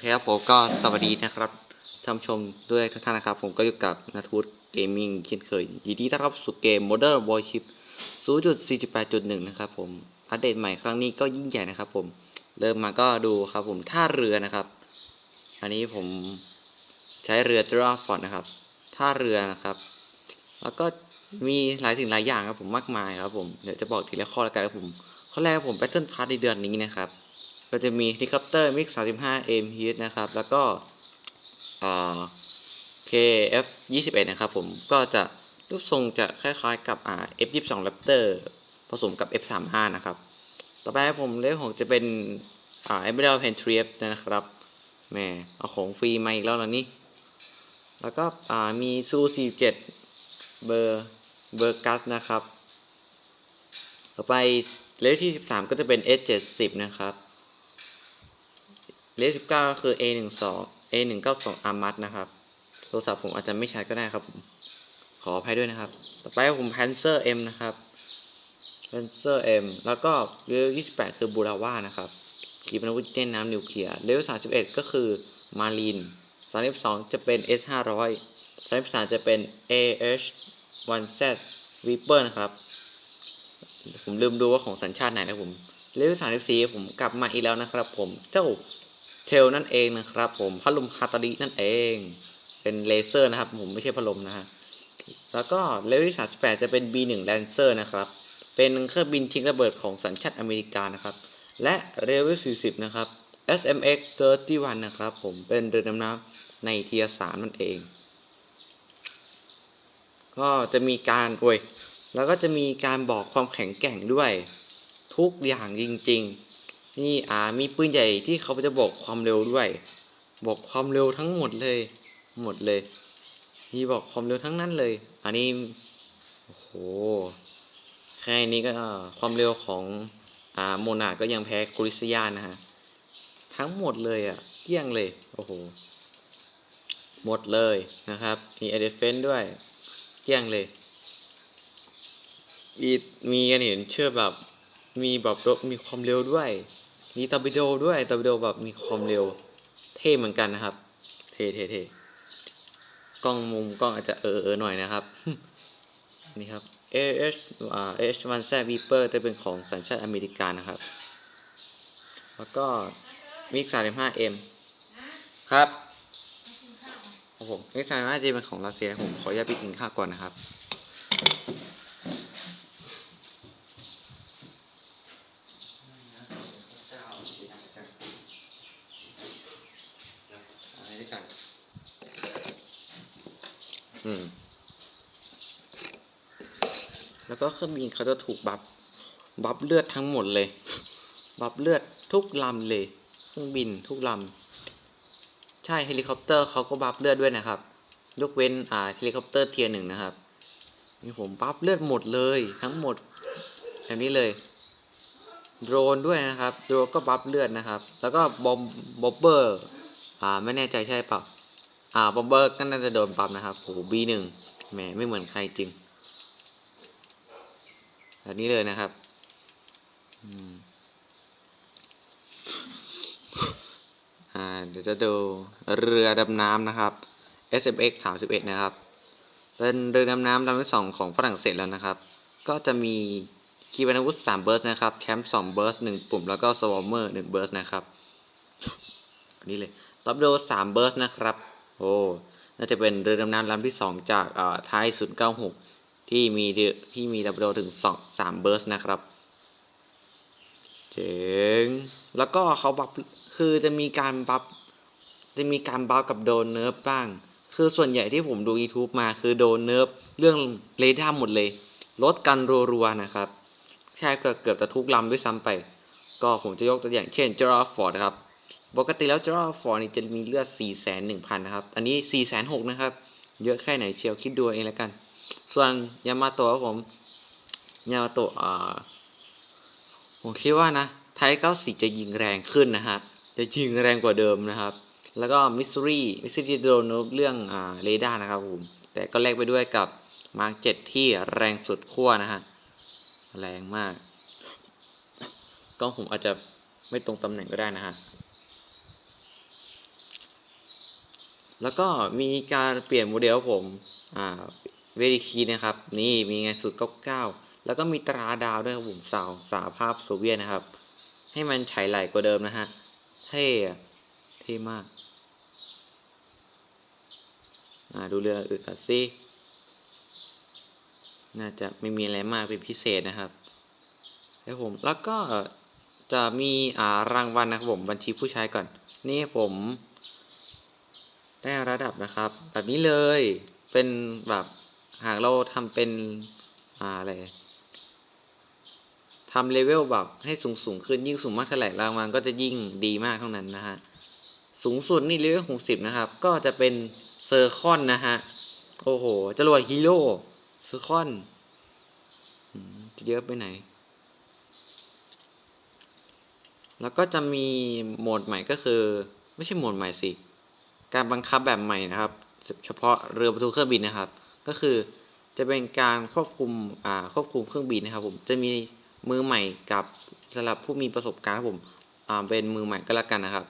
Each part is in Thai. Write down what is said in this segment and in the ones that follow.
เคครับผมก็สวัสดีนะครับท่านผู้ชมด้วยทุกท่านนะครับ ผมก็อยู่กับนาทูตเกมมิ่งเช่นเคยยินดีต้อนรับสู่เกม Modern Warship 0.48.1 นะครับผมอัปเดตใหม่ครั้งนี้ก็ยิ่งใหญ่นะครับ ผมเริ่มมาก็ดูครับผมท่าเรือนะครับ อันนี้ผมใช้เรือ d r a f o r d นะครับ ท่าเรือนะครับ แล้วก็มีหลายสิ่งหลายอย่างครับผมมากมายครับผมเดี๋ยวจะบอกทีละข้อล้วกันครับผมข้อแรกครับผม Battle Pass ในเดือนนี้นะครับ ก็จะมีเฮลิคอปเตอร์มิก35 M h นะครับ แล้วก็อ่า KF 21นะครับผมก็จะรูปทรงจะคล้ายๆกับอ่า F 22 Raptor ผสมกับ F 35นะครับ ต่อไปผมเลขของจะเป็นอ่า Emerald p e n t r i f นะครับแหมเอาของฟรีมาอีกแล้วเหรอนี่ แล้วก็อ่ามีซู47เบอร์เบอร์กัสนะครับ ต่อไปเลขที่ 13 ก็จะเป็น S70 นะครับ เลขสิบเก้าก็คือ A หนึ่งสอง A หนึ่งเก้าสองอาร์มัดนะครับ โทรศัพท์ผมอาจจะไม่ชัดก็ได้ครับ ขออภัยด้วยนะครับ ต่อไปผม Panzer M นะครับ Panzer M แล้วก็เลเวลยี่สิบแปดคือบูราว่านะครับขีปนาวุธเต้นน้ำนิวเคลียร์ เลเวลสามสิบเอ็ดก็คือมารีนสามสิบสองจะเป็น S ห้าร้อยสามสิบสามจะเป็น AH 1Z Reaper นะครับผมลืมดูว่าของสัญชาติไหนนะผมเลเวลสามสิบสี่ผมกลับมาอีกแล้วนะครับผมเจ้า เทลนั่นเองนะครับผมพัดลมฮาตารินั่นเอง เป็นเลเซอร์นะครับผมไม่ใช่พัดลมนะฮะแล้วก็เลเวลที่38 จะเป็น B1 Lancer นะครับ เป็นเครื่องบินทิ้งระเบิดของสัญชาติอเมริกานะครับ และเลเวล40 นะครับ SMX 31นะครับผมเป็นเรือดำน้ำในเทียสามนั่นเอง ก็จะมีการโอ้ยแล้วก็จะมีการบอกความแข็งแกร่งด้วย ทุกอย่างจริง ๆ นี่อ่ามีปืนใหญ่ที่เขาจะบอกความเร็วด้วย บอกความเร็วทั้งหมดเลย หมดเลย มีบอกความเร็วทั้งนั้นเลย อันนี้โอ้โหแค่นี้ก็ความเร็วของอ่าโมนาก็ยังแพ้กริสยานะฮะทั้งหมดเลยอะเกลี้ยงเลยโอ้โหหมดเลยนะครับ มีเอเดฟเฟนด้วยเกลี้ยงเลยมีมีกันเห็นเชื่อแบบ มีแบบรถมีความเร็วด้วย มีตอร์ปิโดด้วยตอร์ปิโดแบบมีความเร็ว เท่เหมือนกันนะครับ เท่เท่เท่กล้องมุมกล้องอาจจะเออเออหน่อยนะครับ นี่ครับ AH อ่า AH 1 Z Viper จะเป็นของสัญชาติอเมริกานนะครับ แล้วก็มิก35 M ครับครับผมมิก35 G เป็นของรัสเซียผมขออนุญาตไปกินข้าวก่อนนะครับ อะไรด้วยกันอืม แล้วก็ เครื่องบินเขาจะถูกบัฟบัฟเลือดทั้งหมดเลย บัฟเลือดทุกลำเลย เครื่องบินทุกลำ ใช่เฮลิคอปเตอร์เขาก็บัฟเลือดด้วยนะครับ ยกเว้นอ่าเฮลิคอปเตอร์เทียร์หนึ่งนะครับ นี่ผมบัฟเลือดหมดเลย ทั้งหมดแบบนี้เลย โดรนด้วยนะครับ โดรนก็บัฟเลือดนะครับ แล้วก็บอมบอบเบอร์ อ่าไม่แน่ใจใช่เปล่าอ่าบอมเบอร์ก็น่าจะโดนปรับนะครับโหบีหนึ่งแหมไม่เหมือนใครจริง แบบนี้เลยนะครับเดี๋ยวจะดูเรือดำน้ำนะครับ SMX 31 นะครับ เป็นเรือดำน้ำลำที่สองของฝรั่งเศสแล้วนะครับ ก็จะมีคีปนาวุธ3เบิร์สนะครับแชมป์2เบิร์ส1ปุ่ม แล้วก็สวอมเมอร์1เบิร์สนะครับอันนี้เลยตับโดสามเบิร์สนะครับ โอ้ น่าจะเป็นเรือดำน้ำลำที่สองจากท้ายศูนย์เก้าหก ที่มีดือที่มีดับโดถึงสองสามเบิร์สนะครับเจ๋งแล้วก็เขาบัฟคือจะมีการบัฟจะมีการบัฟกับโดนเนิร์ฟบ้าง คือส่วนใหญ่ที่ผมดู YouTube มาคือโดนเนิร์ฟเรื่องเรด้าหมดเลย ลดกันรัวๆนะครับแค่เกือบเกือบจะทุกลำด้วยซ้ำไป ก็ผมจะยกตัวอย่างเช่นเจอร์ฟอร์ดครับ ปกติแล้วเจอร์ฟอร์ดนี่จะมีเลือด 4 1 0 0 0 นะครับ อันนี้ 4 6 0 0 0 นะครับ เยอะแค่ไหนเชียวคิดดูเองแล้วกัน ส่วนยามาโตะครับผมยามาโตะอ่าผมคิดว่านะไทย94จะยิงแรงขึ้นนะฮะจะยิงแรงกว่าเดิมนะครับ แล้วก็มิสซูรีมิสซูรีโดนเรื่องอ่าเรดาร์นะครับผมแต่ก็แลกไปด้วยกับมาร์กเจ็ดที่แรงสุดขั้วนะฮะแรงมากกล้องผมอาจจะไม่ตรงตำแหน่งก็ได้นะฮะแล้วก็มีการเปลี่ยนโมเดลครับผม อ่า เวทีคีนะครับ นี่มีไงสุดเก้าเก้าแล้วก็มีตราดาวด้วยครับผมสาวสาภาพโซเวียตนะครับ ให้มันฉายไหลกว่าเดิมนะฮะเท่เท่มากอ่าดูเรืออื่นกันสิน่าจะไม่มีอะไรมากเป็นพิเศษนะครับแล้วผมแล้วก็จะมีอ่ารางวัลนะครับผมบัญชีผู้ใช้ก่อน นี่ผม ได้ระดับนะครับ แบบนี้เลยเป็นแบบ หากเราทำเป็นอ่าอะไรทำเลเวลแบบให้สูงสูงขึ้นยิ่งสูงมากเท่าไหร่รางวัลก็จะยิ่งดีมากเท่านั้นนะฮะสูงสุดนี่เลเวลหกสิบนะครับ ก็จะเป็นเซอร์คอนนะฮะ โอ้โหจรวดฮีโร่เซอร์คอนจะเยอะไปไหน แล้วก็จะมีโหมดใหม่ก็คือ ไม่ใช่โหมดใหม่สิ การบังคับแบบใหม่นะครับ เฉพาะเรือประตูเครื่องบินนะครับ ก็คือจะเป็นการควบคุมอ่าควบคุมเครื่องบินนะครับผมจะมีมือใหม่กับสำหรับผู้มีประสบการณ์ครับผมอ่าเป็นมือใหม่ก็แล้วกันนะครับ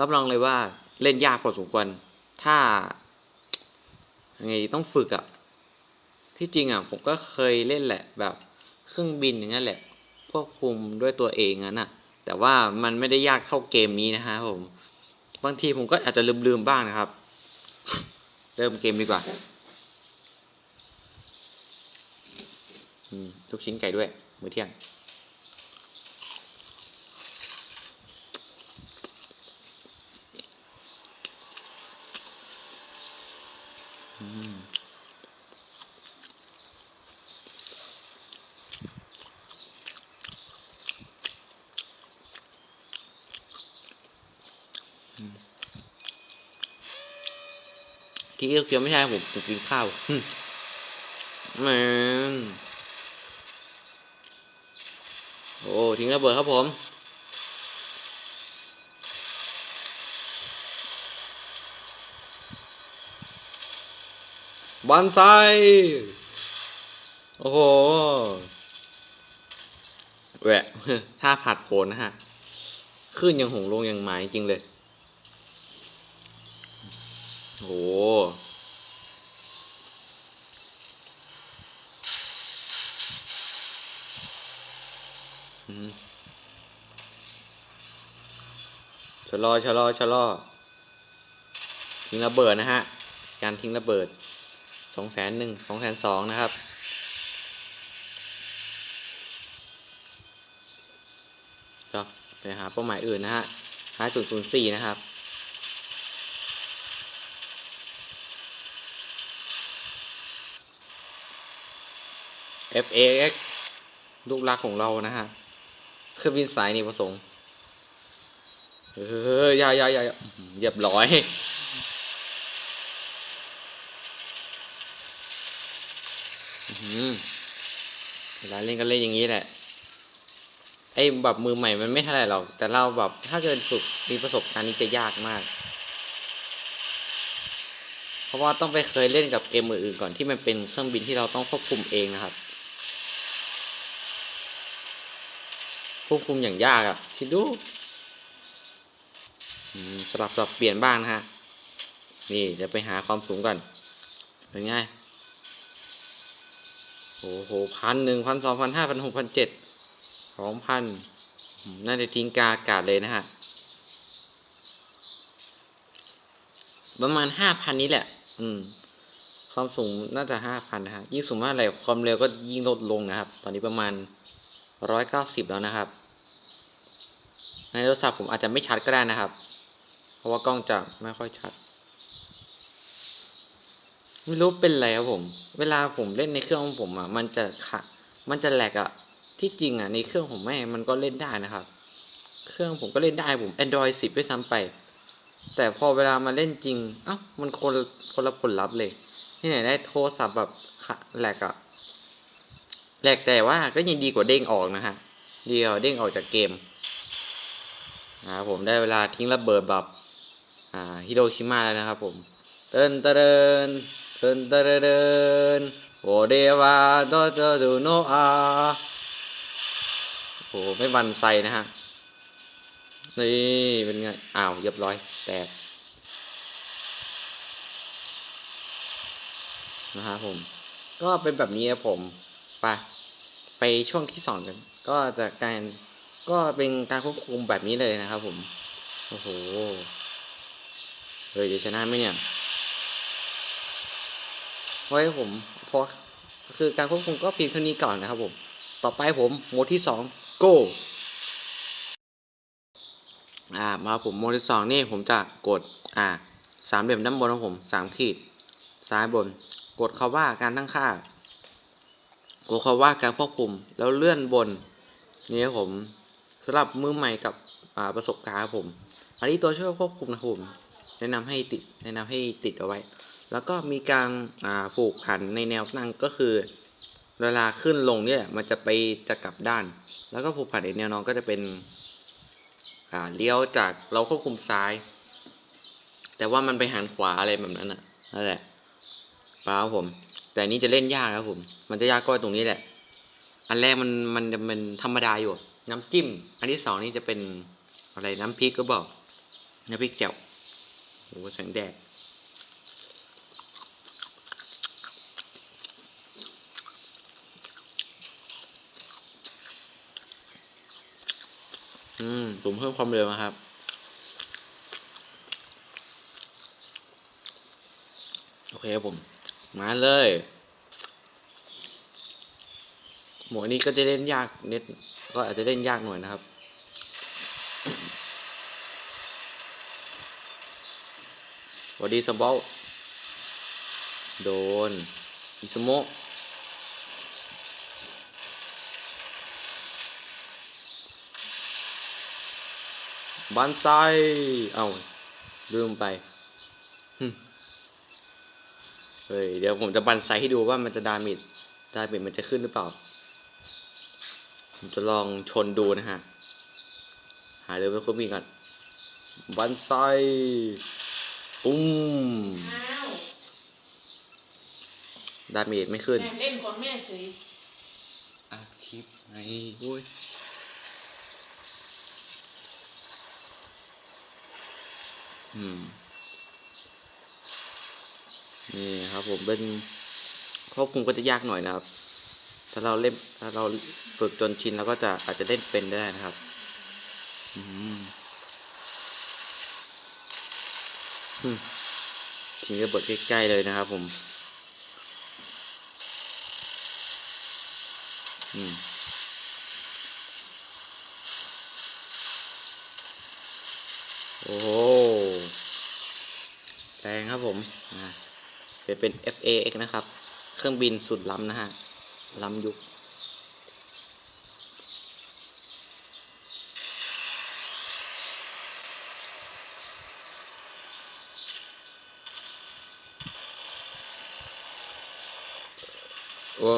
รับรองเลยว่าเล่นยากพอสมควรถ้ายังไงต้องฝึกอะ่ะที่จริงอะ่ะผมก็เคยเล่นแหละแบบเครื่องบินอย่างนั้นแหละควบคุมด้วยตัวเองนั้นอะแต่ว่ามันไม่ได้ยากเท่าเกมนี้นะฮะผม บางทีผมก็อาจจะลืมๆบ้างนะครับ เริ่มเกมดีกว่า อืมลูกชิ้นไก่ด้วยมื้อเที่ยง อืมที่เคี้ยวไม่ใช่ผมผมกินข้าวอืมแมนโอ้ทิ้งระเบิดครับผมบอนไซโอ้โหแหวะถ้าผัดโผนนะฮะ ขึ้นยังหงลงยังหมายจริงเลย โอ้โหอืม ชะลอชะลอชะลอทิ้งระเบิดนะฮะ การทิ้งระเบิดสองแสนหนึ่งสองแสนสองนะครับ ก็ไปหาเป้าหมายอื่นนะฮะห้าศูนย์ศูนย์สี่นะครับ FAX ลูกรักของเรานะฮะ เครื่องบินสายนี่ประสงค์เออยายายายเรียบร้อยอื้อหือเวลาเล่นก็เล่นอย่างนี้แหละ ไอ้แบบมือใหม่มันไม่เท่าไหร่หรอก แต่เราแบบถ้าเกิดฝึกมีประสบการณ์นี้จะยากมาก เพราะว่าต้องไปเคยเล่นกับเกมมืออื่นก่อนที่มันเป็นเครื่องบินที่เราต้องควบคุมเองนะครับ ควบคุมอย่างยากอะ่ะคิดดูสลับสลับเปลี่ยนบ้างนะฮะ นี่จะไปหาความสูงก่อนเป็นไงโอ้โหพันหนึ่งพันสองพันห้าพันหกพันเจ็ดสองพันน่าจะทิ้งกาอากาศเลยนะฮะ ประมาณห้าพันนี้แหละ อืม ความสูงน่าจะห้าพันนะฮะ ยิ่งสูงมากอะไรความเร็วก็ยิ่งลดลงนะครับ ตอนนี้ประมาณ ร้อยเก้าสิบแล้วนะครับ ในโทรศัพท์ผมอาจจะไม่ชัดก็ได้นะครับ เพราะว่ากล้องจะไม่ค่อยชัด ไม่รู้เป็นไรครับผม เวลาผมเล่นในเครื่องของผมอะ มันจะขะมันจะแหลกอะ ที่จริงอะในเครื่องผมแม่งมันก็เล่นได้นะครับ เครื่องผมก็เล่นได้ผม Android 10ด้วยซ้ำไป แต่พอเวลามาเล่นจริง เอ้ามันคนคนละผลลัพธ์เลย ที่ไหนได้โทรศัพท์แบบขะแหลกอะ แหลกแต่ว่าก็ยังดีกว่าเด้งออกนะฮะเดีกว่าเด้งออกจากเกมนะครับผมได้เวลาทิ้งระเบิดแบบอ่าฮิโรชิมาแล้วนะครับผมเดินเดินเดินเดินเดินโอเดวาโดโดดูโนอาโหไม่บันไซนะฮะนี่เป็นไงอ้าวเรียบร้อยแตกนะครับผม ก็เป็นแบบนี้ครับผม ไป ไปช่วงที่สองกัน ก็จะการก็เป็นการควบคุมแบบนี้เลยนะครับ ผม โอ้โหเฮ้ยจะชนะไหมเนี่ยเฮ้ยผมพอคือการควบคุมก็เพียงเท่านี้ก่อนนะครับ ผม ต่อไปผมโหมดที่สอง go อ่า มาผมโหมดที่สองนี่ผมจะกด อ่าสามเหลี่ยมด้านบนของผมสามขีด ซ้ายบน กดคาว่าการตั้งค่า กดคาว่าการควบคุมแล้วเลื่อนบนนี่ครับผมสำหรับมือใหม่กับประสบการณ์ครับผม อันนี้ตัวช่วยควบคุมนะครับผมแนะนำให้ติดแนะนำให้ติดเอาไว้ แล้วก็มีการผูกผันในแนวตั้งก็คือ เวลาขึ้นลงเนี่ยมันจะไปจะกลับด้าน แล้วก็ผูกผันในแนวนอนก็จะเป็นเลี้ยวจากเราควบคุมซ้าย แต่ว่ามันไปหันขวาอะไรแบบนั้นน่ะนั่นแหละเปล่าครับผม แต่นนี้จะเล่นยากครับผม มันจะยากก็ตรงนี้แหละ อันแรกมันมันจะเป็นธรรมดาอยู่ น้ำจิ้ม อันที่สองนี่จะเป็นอะไรน้ำพริกก็บอกน้ำพริกแจ่วโอ้โหแสงแดดอืมผมเพิ่มความเร็วนะครับ โอเคครับผม มาเลย หมวดนี้ก็จะเล่นยากนิดก็อาจจะเล่นยากหน่อยนะครับวัสดีสมบอลโดน อิสโมบันไซเอ้าลืมไปเฮ้ย เดี๋ยวผมจะบันไซให้ดูว่ามันจะดามิดดามิดมันจะขึ้นหรือเปล่า ผมจะลองชนดูนะฮะ หาเรือไปควบมีก่อนบันไซปุ้มอ้าวดาเมจไม่ขึ้นแม่เล่นก่อนแม่เฉยอัดคลิปไงโอ้ยอืมนี่ครับผมเป็นควบคุมก็จะยากหน่อยนะครับ ถ้าเราเล่นถ้าเราฝึกจนชินเราก็จะอาจจะเล่นเป็นได้นะครับ อืมอืมทิ้งระเบิดใกล้ๆเลยนะครับ ผม อืมโอ้โหแรงครับผมนะเป็นเป็น FAX นะครับ เครื่องบินสุดล้ำนะฮะ ล้ำยุคโอ้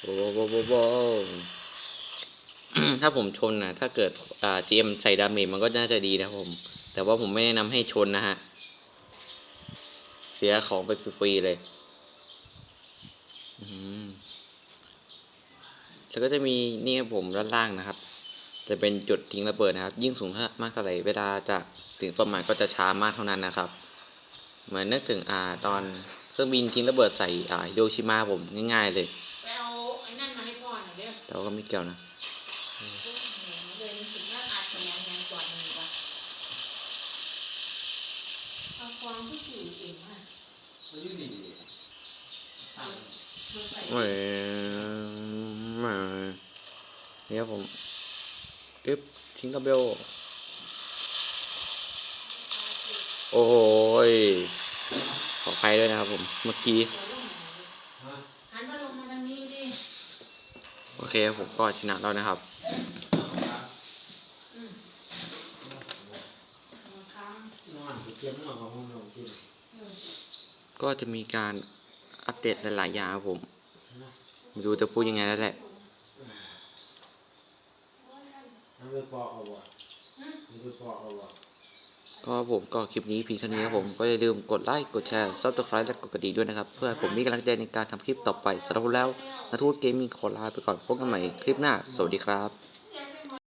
โอ้โหโอ้โหโอ้ถ้าผมชนนะถ้าเกิดอ่า GM ใส่ดาเมจมันก็น่าจะดีนะผม แต่ว่าผมไม่แนะนำให้ชนนะฮะ เสียของไปฟรีๆเลย อืม แล้วก็จะมีนี่ครับผมด้านล่างนะครับ จะเป็นจุดทิ้งระเบิดนะครับ ยิ่งสูงมากเท่าไหร่เวลาจะถึงเป้าหมายก็จะช้ามากเท่านั้นนะครับ เหมือนนึกถึงอ่าตอนเครื่องบินทิ้งระเบิดใส่อ่าฮิโรชิมาผมง่ายๆเลยไปเอาไอ้นั่นมาให้พ่อหน่อยเด้อแต่ว่าก็ไม่เกี่ยวนะเลย รู้สึกว่าอาจจะแรงงานกว่านี้ว่ะเอาความที่สื่อเก่งมากมันอยู่นี่ดิตั้งมันใส่ไม่ไม่เนี่ยผมอึ๊บทิ้งกระเบลโอ้ยขอใครด้วยนะครับผม เมื่อกี้ฮะหันมาลงมาทางนี้ดิโอเคผมก็ชนะแล้วนะครับอืมมาค้างนอนเตรียมนอนของห้องนอนกินเออก็จะมีการอัปเดตหลายๆอย่างครับผม ไม่รู้จะพูดยังไงแล้วแหละ น้ำไปปอกเอาวะน้ำไปปอกเอาวะก็ผมก็คลิปนี้เพียงเท่านี้ครับผมก็อย่าลืมกดไลค์กดแชร์ซับสไครต์และกดกระดิ่งด้วยนะครับ เพื่อให้ผมมีกำลังใจในการทำคลิปต่อไปสำหรับผมแล้วนัทูตเกมมิ่งขอลาไปก่อนพบกันใหม่คลิปหน้า สวัสดีครับ